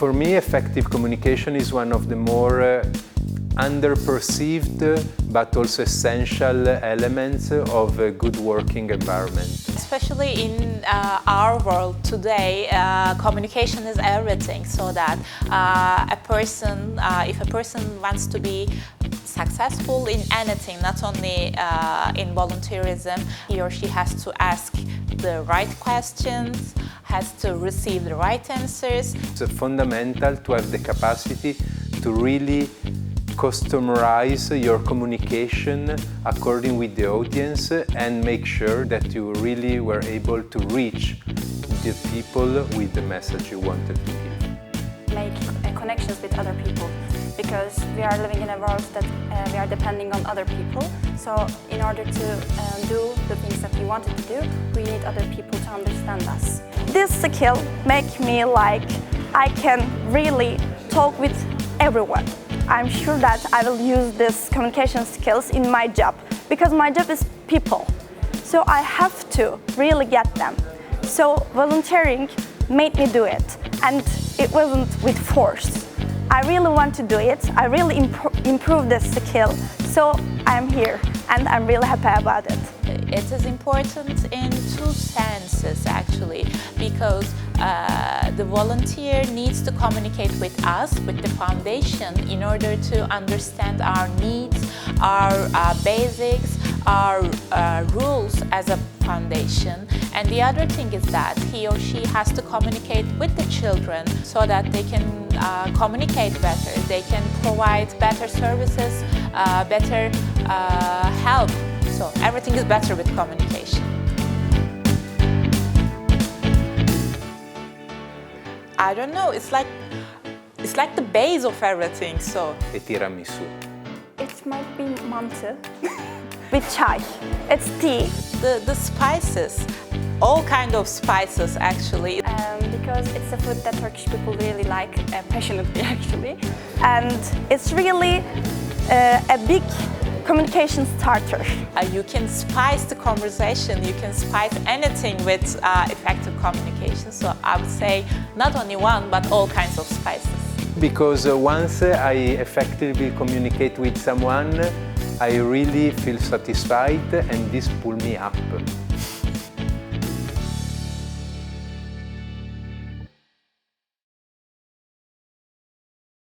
For me, effective communication is one of the more uh, underperceived but also essential elements of a good working environment. Especially in uh, our world today, uh, communication is everything. So that uh, a person, uh, if a person wants to be successful in anything, not only uh, in volunteerism, he or she has to ask the right questions, has to receive the right answers. It's fundamental to have the capacity to really customize your communication according with the audience and make sure that you really were able to reach the people with the message you wanted to give. Make connections with other people because we are living in a world that uh, we are depending on other people. So in order to uh, do the things that we wanted to do, we need other people to understand us. This skill make me like I can really talk with everyone. I'm sure that I will use this communication skills in my job because my job is people. So I have to really get them. So volunteering made me do it and it wasn't with force. I really want to do it. I really impro- improve this skill. So I'm here and I'm really happy about it. It is important in two senses because uh, the volunteer needs to communicate with us, with the foundation, in order to understand our needs, our uh, basics, our uh, rules as a foundation. And the other thing is that he or she has to communicate with the children so that they can uh, communicate better, they can provide better services, uh, better uh, help. So everything is better with communication. I don't know. It's like it's like the base of everything. So E tiramisù. It might be mantı with chai. It's tea the the spices, all kind of spices actually. Um, because it's a food that Turkish people really like uh, passionately actually. and it's really uh, a big communication starter. Uh, you can spice the conversation. You can spice anything with uh, effective communication. So I would say not only one, but all kinds of spices. Because uh, once I effectively communicate with someone, I really feel satisfied and this pull me up.